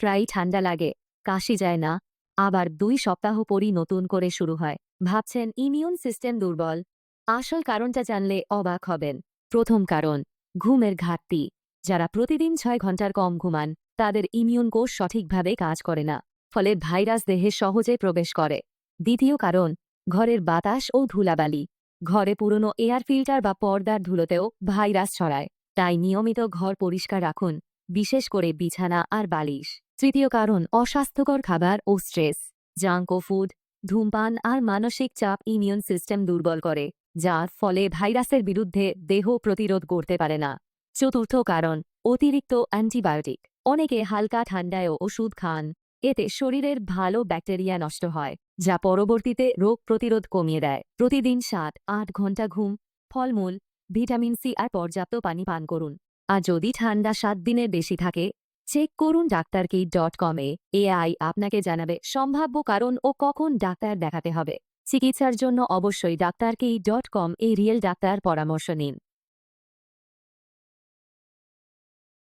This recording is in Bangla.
প্রায় ঠান্ডা লাগে, কাশি যায় না, আবার দুই সপ্তাহ পরই নতুন করে শুরু হয়। ভাবছেন, ইমিউন সিস্টেম দুর্বল। আসল কারণটা জানলে অবাক হবেন। প্রথম কারণ, ঘুমের ঘাটতি। যারা প্রতিদিন ছয় ঘণ্টার কম ঘুমান, তাদের ইমিউন কোষ সঠিকভাবে কাজ করে না, ফলে ভাইরাস দেহে সহজে প্রবেশ করে। দ্বিতীয় কারণ, ঘরের বাতাস ও ধুলাবালি। ঘরে পুরনো এয়ার ফিল্টার বা পর্দার ধুলোতেও ভাইরাস ছড়ায়, তাই নিয়মিত ঘর পরিষ্কার রাখুন, বিশেষ করে বিছানা আর বালিশ। তৃতীয় কারণ, অস্বাস্থ্যকর খাবার ও স্ট্রেস। জাঙ্ক ফুড, ধূমপান আর মানসিক চাপ ইমিউন সিস্টেম দুর্বল করে, যার ফলে ভাইরাসের বিরুদ্ধে দেহ প্রতিরোধ করতে পারে না। চতুর্থ কারণ, অতিরিক্ত অ্যান্টিবায়োটিক। অনেকে হালকা ঠান্ডায়ও ওষুধ খান। এতে শরীরের ভালো ব্যাকটেরিয়া নষ্ট হয়, যা পরবর্তীতে রোগ প্রতিরোধ কমিয়ে দেয়। প্রতিদিন সাত, আট ঘণ্টা ঘুম, ফলমূল, ভিটামিন সি আর পর্যাপ্ত পানি পান করুন। আর যদি ঠান্ডা সাত দিনের বেশি থাকে চেক করুন ডাক্তারকেই ডট কমে। এআই আপনাকে জানাবে সম্ভাব্য কারণ ও কখন ডাক্তার দেখাতে হবে। চিকিৎসার জন্য অবশ্যই ডাক্তারকেই ডট কম এই রিয়েল ডাক্তার পরামর্শ নিন।